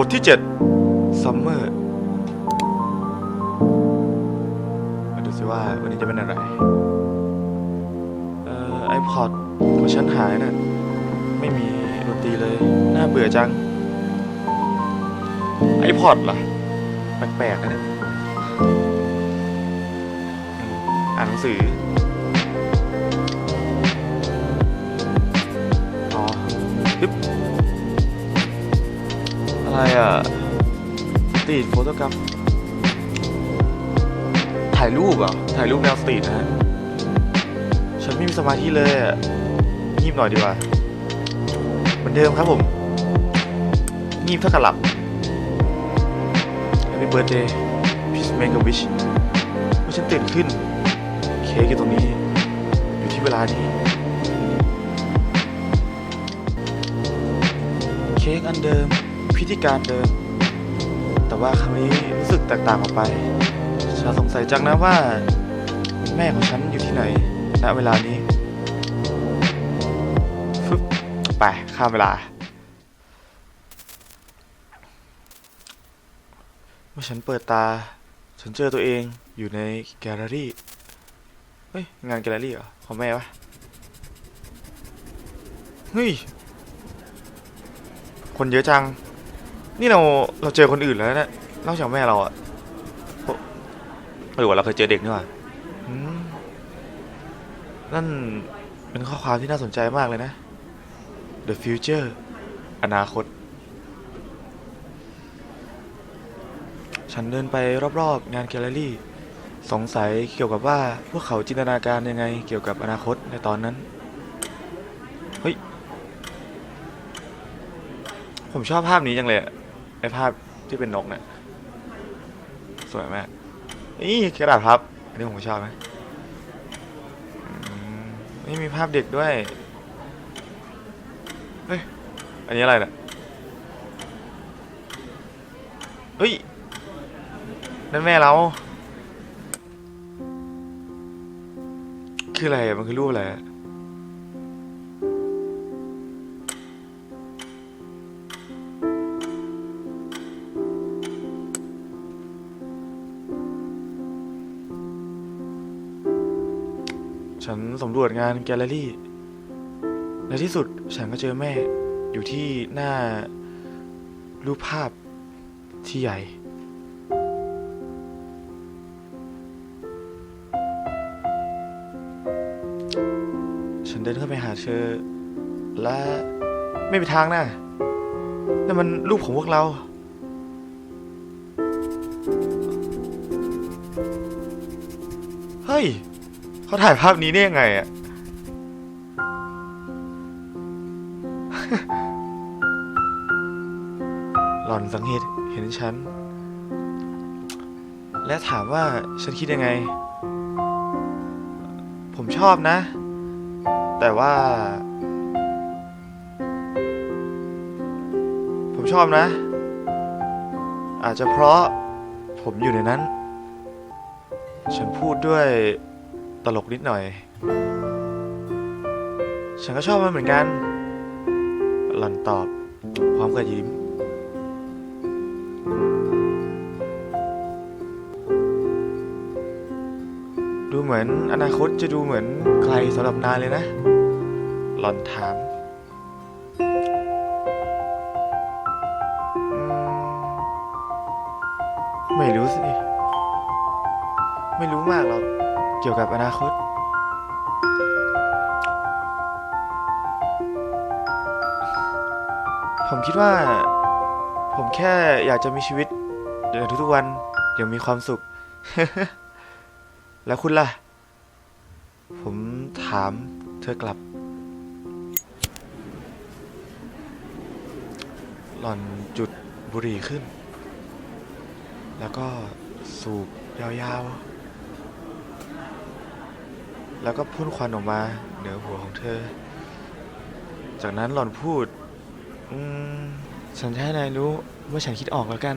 บทที่7ซัมเมอร์มาดูสิว่าวันนี้จะเป็นอะไร เอ่อไอพอดของฉันหายน่ะไม่มีดนตรีเลย น่าเบื่อจัง ไอพอดล่ะแปลกๆนะเนี่ย อ่านหนังสือ อะไรอะสตรีทโฟโตกราฟถ่ายรูปเหรอะ ถ่ายรูปแนวสตรีทนะฮะฉันไม่มีสมาธิเลยอะงีบหน่อยดีกว่า เหมือนเดิมครับผม งีบเท่ากับหลับ Happy birthday please make a wish เมื่อฉันตื่นขึ้น เค้กอยู่ตรงนี้ อยู่ที่เวลานี้ เค้กอันเดิม พิธีการเดิม แต่ว่าครั้งนี้รู้สึกแตกต่างออกไปฉันสงสัยจังนะว่า แม่ของฉันอยู่ที่ไหนณเวลานี้ฟึบไปข้ามเวลา เมื่อฉันเปิดตา ฉันเจอตัวเองอยู่ในแกลเลอรี่เฮ้ย งานแกลเลอรี่เหรอของแม่วะเฮ้ย คนเยอะจัง นี่เราเราเจอคนอื่นแล้วนะนอกจากแม่เราอะโอ้หรือว่าเราเคยเจอเด็กนี่หว่าอืมนั่นเป็นข้อความที่น่าสนใจมากเลยนะ The future อนาคต ฉันเดินไปรอบๆ งานแกลเลอรี่ สงสัยเกี่ยวกับว่าพวกเขาจินตนาการยังไงเกี่ยวกับอนาคตในตอนนั้น เฮ้ย ผมชอบภาพนี้จังเลยอะ ไอภาพที่เป็นนกเนี่ยสวยมากนี่กระดาษพับอันนี้ผมชอบนะอืมนี่มีภาพเด็กด้วยเฮ้ยอันนี้อะไรเนี่ยเฮ้ยนั่นแม่เรา คืออะไรมันคือรูปอะไรอะ ฉันสำรวจงานแกลเลอรี่ ในที่สุดฉันก็เจอแม่อยู่ที่หน้ารูปภาพที่ใหญ่ ฉันเดินเข้าไปหาเธอและไม่มีทางนะนั่นมันรูปของพวกเราเฮ้ย เขาถ่ายภาพนี้ได้ยังไงอะหล่อนสังเกตเห็นฉัน และถามว่าฉันคิดยังไง ผมชอบนะ แต่ว่า ผมชอบนะ อาจจะเพราะผมอยู่ในนั้น ฉันพูดด้วย ตลกนิดหน่อย ฉันก็ชอบมันเหมือนกัน หล่อนตอบ พร้อมกับยิ้ม ดูเหมือนอนาคตจะดูเหมือนไกลสำหรับนายเลยนะ หล่อนถามอืมไม่รู้สิ ไม่รู้มากหรอก เกี่ยวกับอนาคต ผมคิดว่า ผมแค่อยากจะมีชีวิตอย่างทุกๆวันอย่างมีความสุข แล้วคุณล่ะ ผมถามเธอกลับ หล่อนจุดบุหรี่ขึ้น แล้วก็สูบยาวๆ แล้วก็พ่นควันออกมาเหนือหัวของเธอ จากนั้นหล่อนพูด อืม ฉันจะให้นายรู้ว่าฉันคิดออกแล้วกัน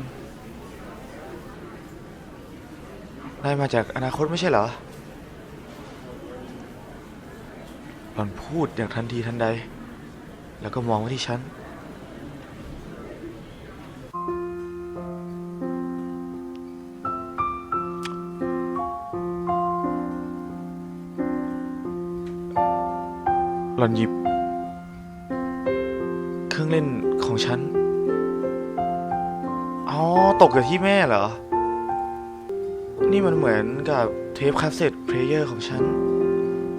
นายมาจากอนาคตไม่ใช่เหรอ หล่อนพูดอย่างทันทีทันใด แล้วก็มองมาที่ฉัน หล่อนหยิบ เครื่องเล่นของฉัน อ๋อ ตกกับที่แม่เหรอ นี่มันเหมือนกับเทปคาสเซ็ตเพลเยอร์ของฉัน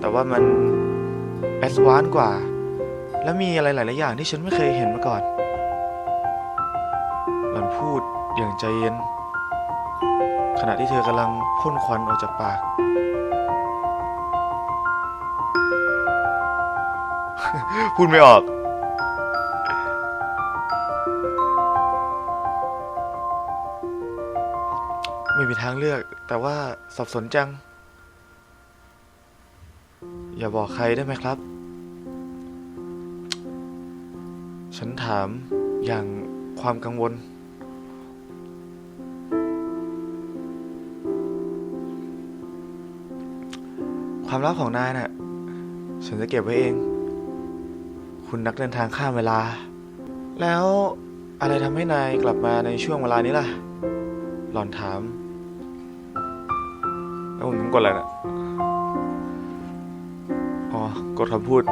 แต่ว่ามันแอดวานกว่า และมีอะไรหลาย ๆ อย่างที่ฉันไม่เคยเห็นมาก่อน หล่อนพูดอย่างใจเย็น ขณะที่เธอกำลังพ่นควันออกจากปาก พูดไม่ออก ไม่มีทางเลือก แต่ว่าสับสนจัง อย่าบอกใครได้ไหมครับ ฉันถามอย่างความกังวลความลับของนายน่ะ ฉันจะเก็บไว้เอง คุณนักเดินทางข้ามเวลา แล้วอะไรทำให้นายกลับมาในช่วงเวลานี้ล่ะ หล่อนถาม แล้วผมต้องกดอะไรนะอ๋อ กดคำพูด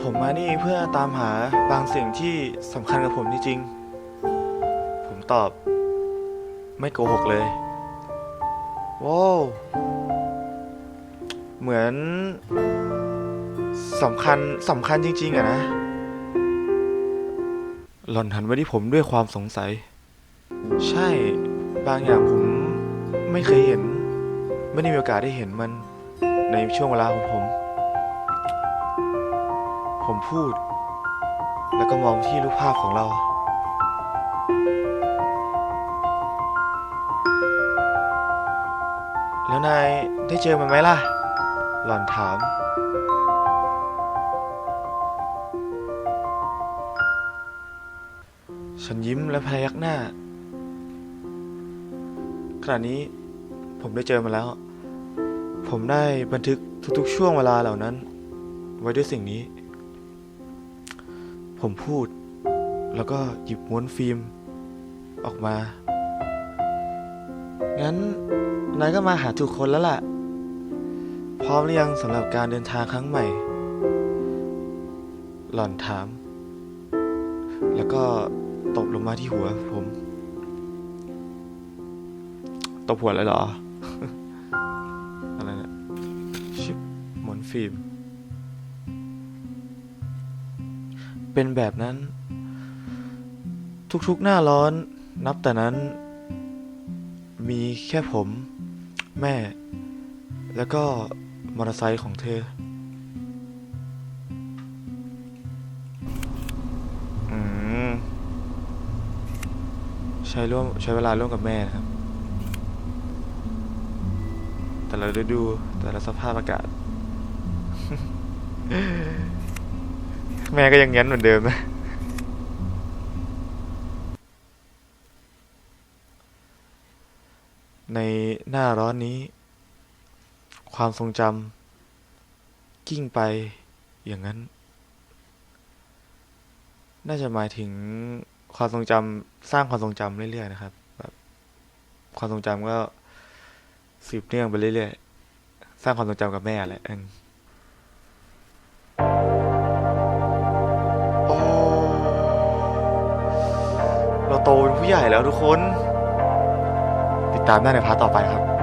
ผมมานี่เพื่อตามหาบางสิ่งที่สำคัญกับผมจริงๆ ผมตอบ ไม่โกหกเลย ว้าว เหมือนสำคัญสำคัญจริง ๆอะนะ หล่อนหันมาที่ผมด้วยความสงสัย ใช่บางอย่างผมไม่เคยเห็น ไม่ได้มีโอกาสได้เห็นมันในช่วงเวลาของผม ผมพูด แล้วก็มองที่รูปภาพของเรา แล้วนายได้เจอมันไหมล่ะ หล่อนถามฉันยิ้มและพยักหน้า ขณะนี้ผมได้เจอมาแล้ว ผมได้บันทึกทุกๆช่วงเวลาเหล่านั้น ไว้ด้วยสิ่งนี้ ผมพูด แล้วก็หยิบม้วนฟิล์ม ออกมา งั้นนายก็มาหาถูกคนแล้วล่ะ พร้อมหรือยังสำหรับการเดินทางครั้งใหม่ หล่อนถาม แล้วก็ตบลงมาที่หัวผม ตบหัวเลยเหรอ อะไรเนะชิบหมอนฟิล์ม เป็นแบบนั้น ทุกๆหน้าร้อน นับแต่นั้น มีแค่ผม แม่ แล้วก็ มอเตอร์ไซค์ของเธอ อืม ใช้ร่วมใช้เวลาร่วมกับแม่นะครับ แต่ละฤดูแต่ละสภาพอากาศ แม่ก็ยังงั้นเหมือนเดิมนะในหน้าร้อนนี้ ความทรงจำกิ้งไปอย่างนั้น น่าจะหมายถึงความทรงจำสร้างความทรงจำเรื่อยๆนะครับแบบความทรงจำก็สืบเนื่องไปเรื่อยๆ สร้างความทรงจำกับแม่แหละเออโอ้เราโตเป็นผู้ใหญ่แล้วทุกคน ติดตามได้ในพาร์ทต่อไปครับ